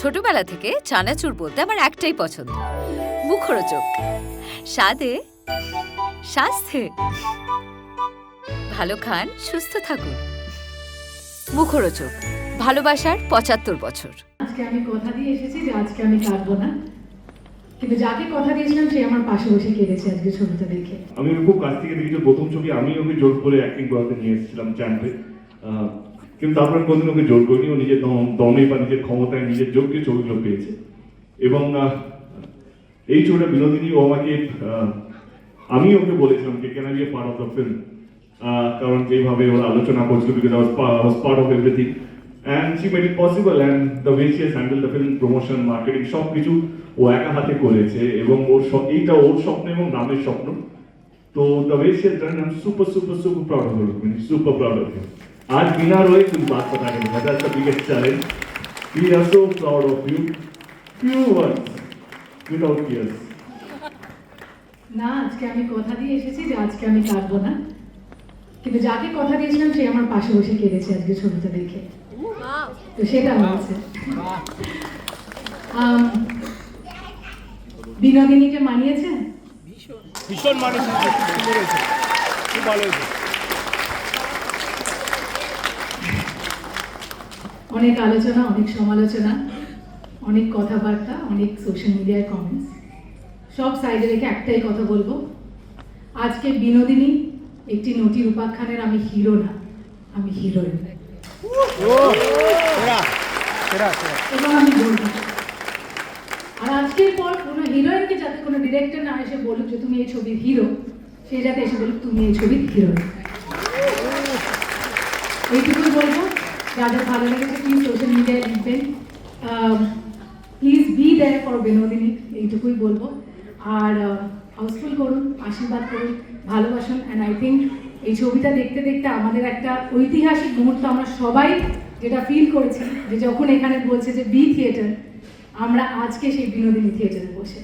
ছোটবেলা থেকে চানাচুর বলতে আমার একটাই পছন্দ। মুখরোচক। স্বাদে স্বাস্থ্যে ভালো খান সুস্থ থাকুন। মুখরোচক। ভালোবাসার পঁচাত্তর বছর। আজকে আমি কথা দিয়ে এসেছি যে আজকে আমি কাঁদবো না। কিন্তু যাকে কথা দিয়েছিলাম সে আমার পাশে বসে কেঁদেছে আজকে ছবিটা দেখে। আমি খুব কাছ থেকে দেখেছি প্রথম ছবি আমি ওকে জোর করে অ্যাক্টিং করাতে নিয়ে এসেছিলাম চ্যাম্পে। কিন্তু তারপরে কোনদিন ওকে জোর করিনি, ও নিজের দম বা নিজের ক্ষমতায়, নিজের যোগ্যে ছবিগুলো পেয়েছে। এবং এই ছবিটা বিনোদিনী, ও আমাকে আমি ওকে বলেছিলাম যে can be part of the film কারণ যেভাবে ওর আলোচনা করছিল because I was part of everything and she made it possible and the way she handle the film promotion marketing সব কিছু ও একা হাতে করেছে। এবং ওর এইটা ওর স্বপ্ন এবং নামের স্বপ্ন। তো the way she has done super super super proud of him super proud of him आज बिना रोए कुछ बात पता नहीं that's the biggest challenge we are so proud of you few words without tears না আজকে আমি কথা দিয়ে এসেছি যে আজকে আমি কাঁদবো না কিন্তু যাকে কথা দিয়েছিলাম সে আমার পাশে বসে কেঁদেছে আজকে ছবিটা দেখে তো সেটা হয়েছে আম, বিনোদিনীকে মানিয়েছে ভীষণ মানুষ সুন্দর হয়েছে খুব ভালো হয়েছে অনেক আলোচনা, অনেক সমালোচনা, অনেক কথাবার্তা, অনেক সোশ্যাল মিডিয়ায় কমেন্টস সব সাইডে রেখে একটাই কথা বলব। আজকে বিনোদিনী একটি নটির উপাখ্যানের আমি হিরো না, আমি হিরোইন এবং আমি আর আজকের পর কোনো হিরোইনকে যাতে কোনো ডিরেক্টর না এসে বলুক যে তুমি এই ছবির হিরো সে যাতে এসে বলুক তুমি এই ছবির হিরোইন এইটুকুই বলব। যাদের ভালো লেগেছে প্লিজ সোশ্যাল মিডিয়ায় লিখবেন please be there for Binodini, এইটুকুই বলব। আর হাউসফুল করুন, আশীর্বাদ করুন, ভালোবাসুন অ্যান্ড আই থিঙ্ক এই ছবিটা দেখতে দেখতে আমাদের একটা ঐতিহাসিক মুহূর্ত আমরা সবাই যেটা ফিল করেছি, যে যখন এখানে বলছে যে বি থিয়েটার আমরা আজকে সেই বিনোদিনী থিয়েটারে বসে।